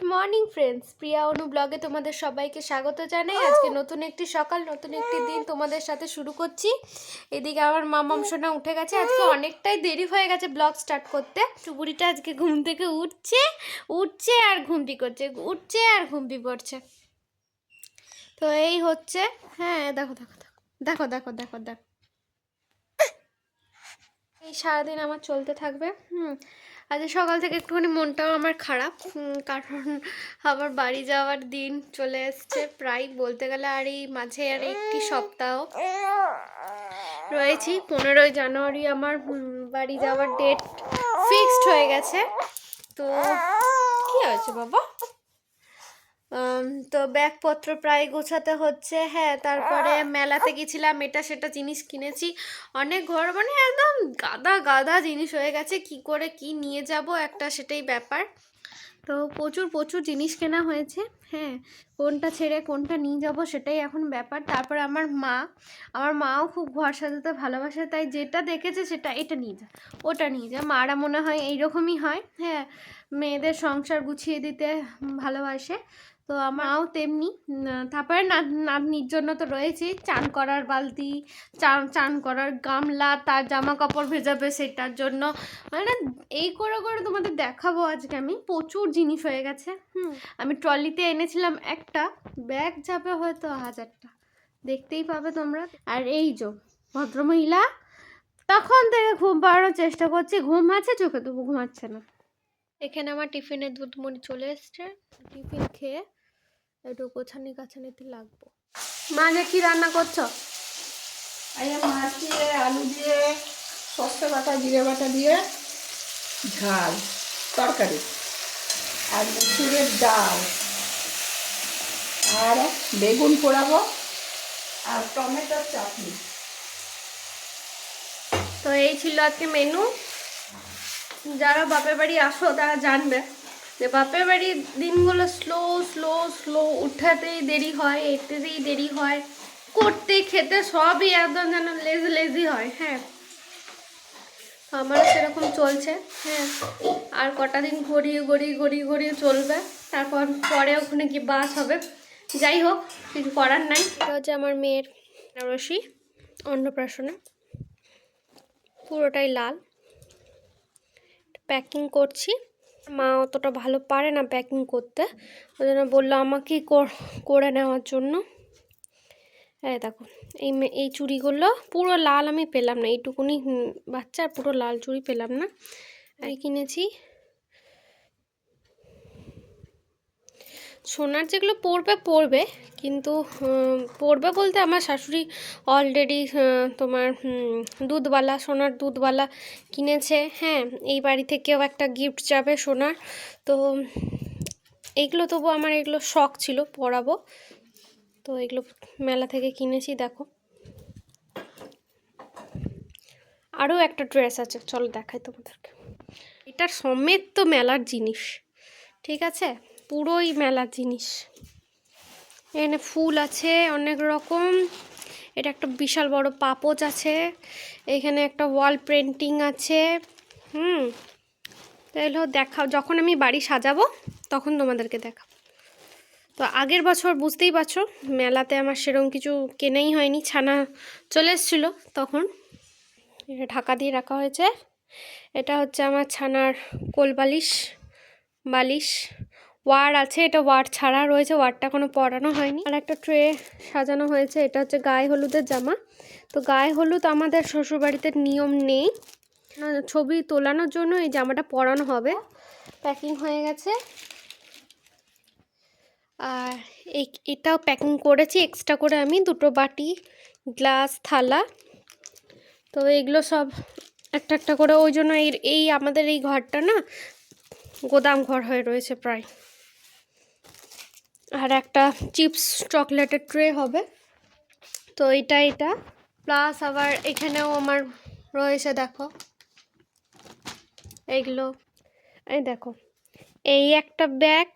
Good morning friends Priya Anu ব্লগে তোমাদের সবাইকে স্বাগত জানাই। আজকে নতুন একটি সকাল নতুন একটি দিন তোমাদের সাথে শুরু করছি। এদিকে আমার মামাম সোনা উঠে গেছে। আজকে অনেকটাই দেরি হয়ে গেছে ব্লগ স্টার্ট করতে। টুবুরিটা আজকে ঘুম থেকে উঠছে উঠছে আর ঘুমটি করছে উঠছে আর ঘুমটি পড়ছে। তো এই হচ্ছে হ্যাঁ দেখো দেখো দেখো দেখো দেখো দেখো দেখো। এই সারাদিন আমার চলতে থাকবে হুম। আজ সকাল থেকে একটুখানি মনটাও আমার খারাপ কারণ আবার বাড়ি যাওয়ার দিন চলে এসছে। প্রায় বলতে গেলে আর এই মাঝে আর একটি সপ্তাহ রয়েছি। পনেরোই জানুয়ারি আমার বাড়ি যাওয়ার ডেট ফিক্সড হয়ে গেছে। তো, কি হয়েছে বাবা? তো ব্যাগপত্র প্রায় গোছাতে হচ্ছে। হ্যাঁ তারপরে মেলাতে গেছিলাম, এটা সেটা জিনিস কিনেছি। অনেক ঘর মানে একদম গাদা গাদা জিনিস হয়ে গেছে, কি করে কি নিয়ে যাব একটা সেটাই ব্যাপার। তো প্রচুর প্রচুর জিনিস কেনা হয়েছে হ্যাঁ। কোনটা ছেড়ে কোনটা নিয়ে যাব সেটাই এখন ব্যাপার। তারপর আমার মা, আমার মাও খুব ঘর সাজাতে ভালোবাসে, তাই যেটা দেখেছে সেটা এটা নিয়ে যা, ওটা নিয়ে যা। মারা মনে হয় এইরকমই হয় হ্যাঁ। মেয়েদের সংসার গুছিয়ে দিতে ভালোবাসে। তো আমারও তেমনি। তারপরে না- নাতনির জন্য তো রয়েছে চান করার বালতি চান চান করার গামলা তার জামা কাপড় ভেজাবে সেটার জন্য। মানে এই করে করে তোমাদের দেখাবো আজকে আমি। প্রচুর জিনিস হয়ে গেছে। হুম আমি ট্রলিতে এনেছিলাম একটা। ব্যাগ যাবে হয়তো হাজারটা। দেখতেই পাবে তোমরা। আর এই যে ভদ্রমহিলা তখন থেকে ঘুম পাড়ানোর চেষ্টা করছি। ঘুম আছে চোখে তবু ঘুমাচ্ছে না। এখানে আমার টিফিনের দুধ মুড়ি চলে এসছে। টিফিন খেয়ে একটু গোছানি গাছানিতে লাগবো। মা যে কি রান্না করছ? মাছ দিয়ে আলু দিয়ে সর্ষে বাটা জিরে বাটা দিয়ে ঝাল তরকারি আর মুসুরের ডাল আর বেগুন পোড়াবো আর টমেটোর চাটনি। তো এই ছিল আজকে মেনু যারা বাপের বাড়ি আসো তারা জানবে। যে বাপের বাড়ির দিনগুলো স্লো স্লো স্লো উঠাতেই দেরি হয় এতেতেই দেরি হয়, করতে খেতে সবই একদম যেন লেজি লেজি হয় হ্যাঁ। আমারও সেরকম চলছে হ্যাঁ। আর কটা দিন গড়িয়ে গড়িয়ে গড়িয়ে গড়িয়ে চলবে, তারপর পরে ওখানে কি বাস হবে। যাই হোক, কিছু করার নাই। এটা হচ্ছে আমার মেয়ের রশি অন্নপ্রাশনে। পুরোটাই লাল। প্যাকিং করছি। মা অতটা ভালো পারে না প্যাকিং করতে। ওই জন্য বলল আমাকেই কর- নেওয়ার জন্য। এই দেখো, এই এই চুড়িগুলো পুরো লাল আমি পেলাম না, এইটুকুনি বাচ্চা পুরো লাল চুড়ি পেলাম না। এই কিনেছি। সোনার যেগুলো পরবে পরবে কিন্তু পরবে বলতে আমার শাশুড়ি অলরেডি তোমার দুধওয়ালা, সোনার দুধওয়ালা কিনেছে। হ্যাঁ এই বাড়ি থেকেও একটা গিফট যাবে সোনার। তো, এগুলো তবু আমার এগুলো শখ ছিল পরাবো। তো, এগুলো মেলা থেকে কিনেছি, দেখো। আরও একটা ড্রেস আছে, চলো দেখাই তোমাদেরকে। এটার সমেত তো মেলার জিনিস, ঠিক আছে? পুরোই মেলার জিনিস। এখানে ফুল আছে অনেক রকম। এটা একটা বিশাল বড় পাপোচ আছে। এখানে একটা ওয়াল পেন্টিং আছে। হুম। তাহলে দেখা, যখন আমি বাড়ি সাজাবো, তখন তোমাদেরকে দেখাবো তো আগের বছর বুঝতেই পারছ, মেলাতে আমার সেরকম কিছু কেনাই হয়নি, ছানা চলে এসেছিল তখন। এটা ঢাকা দিয়ে রাখা হয়েছে। এটা হচ্ছে আমার ছানার কোল বালিশ বালিশ। ওয়ার আছে, এটা ওয়ার ছাড়া রয়েছে ওয়ারটা কোনো পরানো হয়নি। আর একটা ট্রে সাজানো হয়েছে, এটা হচ্ছে গায়ে হলুদের জামা। তো গায়ে হলুদ আমাদের শ্বশুরবাড়িতে নিয়ম নেই। ছবি তোলানোর জন্য এই জামাটা পরানো হবে। প্যাকিং হয়ে গেছে। আর এই, এটাও প্যাকিং করেছি, এক্সট্রা করে আমি দুটো বাটি, গ্লাস, থালা। তো এগুলো সব একটা একটা করে, ওই জন্য এই এই আমাদের এই ঘরটা না, গোদাম ঘর হয়ে রয়েছে প্রায়। আর একটা চিপস চকলেটের ট্রে হবে। তো এটা এটা। প্লাস আবার এখানেও আমার রয়েছে, দেখো। এইগুলো। এই দেখো। এই একটা ব্যাগ,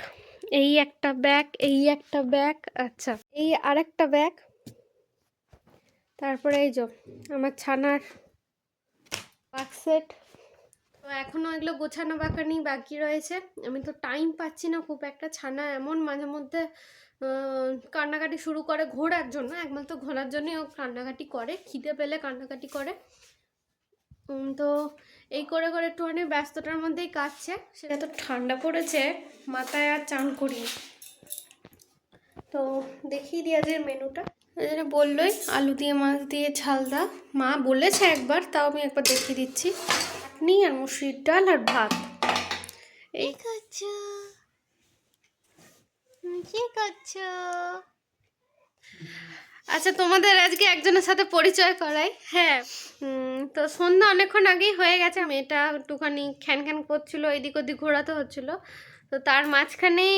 এই একটা ব্যাগ, এই একটা ব্যাগ আচ্ছা। এই আরেকটা ব্যাগ। তারপরে এই যে, আমার ছানার বাক্স সেট তো এখনও এগুলো গোছানো বাঁকানি বাকি রয়েছে। আমি তো টাইম পাচ্ছি না খুব একটা, ছানা এমন মাঝে মধ্যে কান্নাকাটি শুরু করে ঘোরার জন্য, একমাত্র ঘোরার জন্যই ও কান্নাকাটি করে, খিদে পেলে কান্নাকাটি করে। তো এই করে করে একটু অনেক ব্যস্ততার মধ্যেই কাটছে সেটা তো ঠান্ডা পড়েছে, মাথায় আর চান করি তো দেখিয়ে দিই আজকের মেনুটা। যেটা বললোই, আলু দিয়ে, মাছ দিয়ে ঝালদা। মা বলেছে একবার, তাও আমি একবার দেখিয়ে দিচ্ছি। চাটনি আর মুসুরির ডাল আর ভাত। এই করছ? কি করছ? আচ্ছা তোমাদের আজকে একজনের সাথে পরিচয় করাই। হ্যাঁ তো সন্ধ্যা অনেকক্ষণ আগেই হয়ে গেছে মেয়েটা একটুখানি খ্যান খ্যান করছিল এদিক ওদিক ঘোরাতে হচ্ছিল। তো তার মাঝখানেই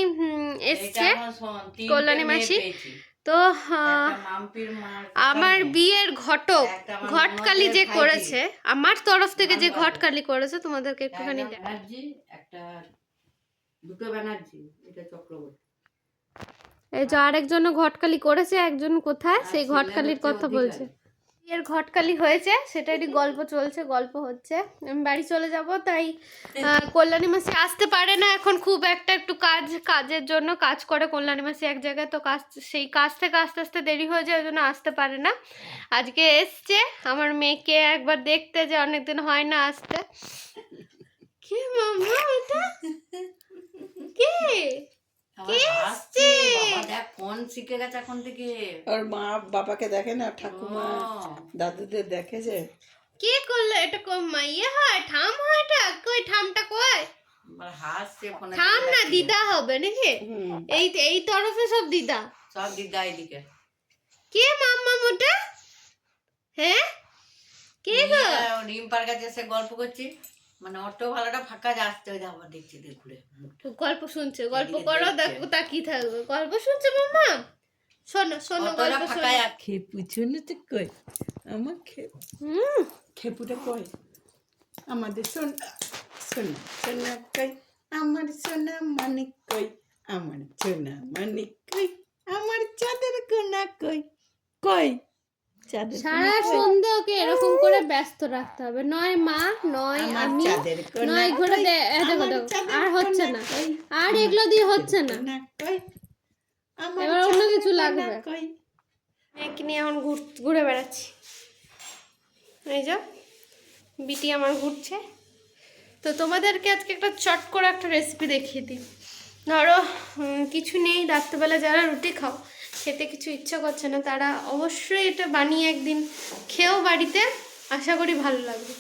এসছে কল্যাণী মাসি। তো আহ, আমার বিয়ের ঘটক ঘটকালি যে করেছে আমার তরফ থেকে যে ঘটকালি করেছে তোমাদেরকে একটুখানি একটা দুটো ব্যানার্জি এটা চক্রবর্তী। এই যে আরেকজন ঘটকালি করেছে একজন কোথায়? সেই ঘটকালির কথা বলছে। বিয়ের ঘটকালি হয়েছে সেটারই গল্প চলছে গল্প হচ্ছে। আমি বাড়ি চলে যাব তাই কল্যাণী মাসি আসতে পারে না এখন খুব একটা একটু কাজ কাজের জন্য কাজ করে। কল্যাণী মাসি এক জায়গায় তো কাজ সেই কাজ থেকে আস্তে আস্তে দেরি হয়ে যায় ওই জন্য আসতে পারে না। আজকে এসছে আমার মেয়েকে একবার দেখতে যে অনেকদিন হয় না আসতে। কে মামা এটা কে? কে দেখ ফোন শিখে গেছে এখন থেকে? ওর মা বাবাকে দেখে না ঠাকুমা দাদুদের দেখে যে। কে করল? এটা কো ইয়ে হয় ঠাম হয় এটা? কই ঠামটা কই? হাসছে ফোনে ঠাম না দিদা হবে নাকি? এই এই তরফে সব দিদা। সব দিদা এদিকে। কে মাম্মা মোটা? হ্যাঁ? কে গো? রিম্পার কাছে এসে গল্প করছি। মানে অটো ভাড়াটা ফাঁকা যাচ্ছে ওই আবার দেখছি দিয়ে ঘুরে গল্প শুনছে গল্প করো। দেখো তাকি থাকবে। গল্প শুনছে মাম্মা? শোনো শোনো গল্প শোনো। খেপু চুনুতে কই? আমার খেপ হুম। খেপুটা কই? আমাদের সোনা সোনা সোনা কই? আমার সোনা মানিক কই? আমার সোনা মানিক কই? আমার চাঁদের কোনা কই? কই? সারা কোনা সন্ধে ওকে এরকম করে ব্যস্ত রাখতে হবে। নয় মা নয় আমি নয় ঘুরে দেখো দেখো আর হচ্ছে না। আর এগুলো দিয়ে হচ্ছে না। এবার অন্য কিছু লাগবে। মেয়েকে নিয়ে এখন ঘুরে বেড়াচ্ছি। এই যা বিটি আমার ঘুরছে। তো তোমাদেরকে আজকে একটা চট করে একটা রেসিপি দেখিয়ে দিই। ধরো কিছু নেই রাত্রেবেলা যারা রুটি খাও খেতে কিছু ইচ্ছা করছে না, তারা অবশ্যই এটা বানিয়ে একদিন খেয়েও বাড়িতে আশা করি ভালো লাগবে।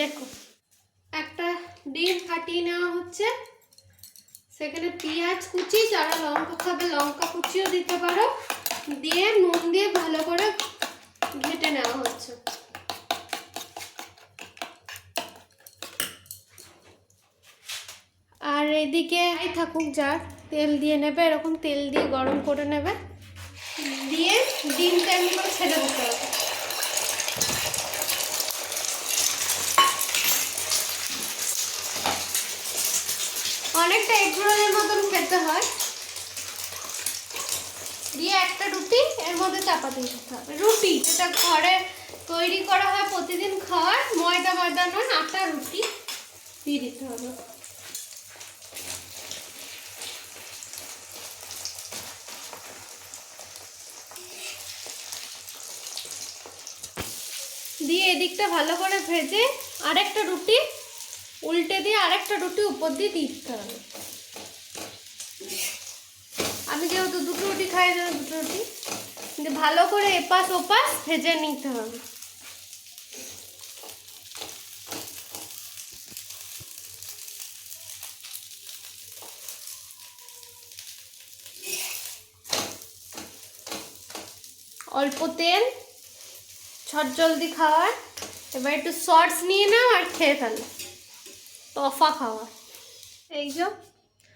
দেখো, একটা ডিম ফাটিয়ে নেওয়া হচ্ছে। সেখানে পেঁয়াজ কুচি, যারা লঙ্কা খাবে লঙ্কা কুচিও দিতে পারো। দিয়ে নুন দিয়ে ভালো করে ঘেটে নেওয়া হচ্ছে। আর এদিকে থাকুক যার, তেল দিয়ে নেবে, এরকম তেল দিয়ে গরম করে নেবে। দিয়ে ডিমটা এমনি করে ছেড়ে দিতে হবে। অনেকটা এগ রোলের মতন খেতে হয়। দিয়ে একটা রুটি, এর মধ্যে চাপা দিয়ে দিতে হবে। রুটি, যেটা ঘরে তৈরি করা হয় প্রতিদিন খাওয়ার ময়দা ময়দা নয়, আটা রুটি দিয়ে দিতে হবে। দিয়ে এদিকটা ভালো করে ভেজে আরেকটা রুটি উল্টে দিয়ে আরেকটা রুটি উপর দিয়ে দিতে হবে। আমি যেহেতু দুটো রুটি খাই যেন দুটো রুটি। কিন্তু ভালো করে এপাশ ওপাশ ভেজে নিতে হবে। অল্প তেল জলদি খাওয়ার। এবার একটু সস নিয়ে নাও আর খেয়ে ফেলো। তফা খাওয়া। এই যে,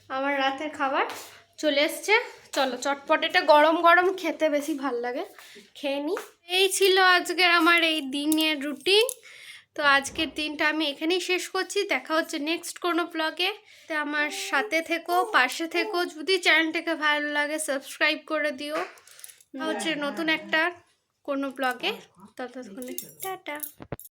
আমার রাতের খাবার চলে এসছে। চলো, চটপট এটা গরম গরম খেতে বেশি ভালো লাগে। খেয়ে নি। এই ছিল আজকের আমার এই দিনের রুটিন তো আজকের দিনটা আমি এখানেই শেষ করছি। দেখা হচ্ছে নেক্সট কোনো ব্লগে তো আমার সাথে থেকো, পাশে থেকো। যদি চ্যানেলটাকে ভালো লাগে সাবস্ক্রাইব করে দিও। হচ্ছে নতুন একটা কোনো ব্লগে ততক্ষণে টাটা।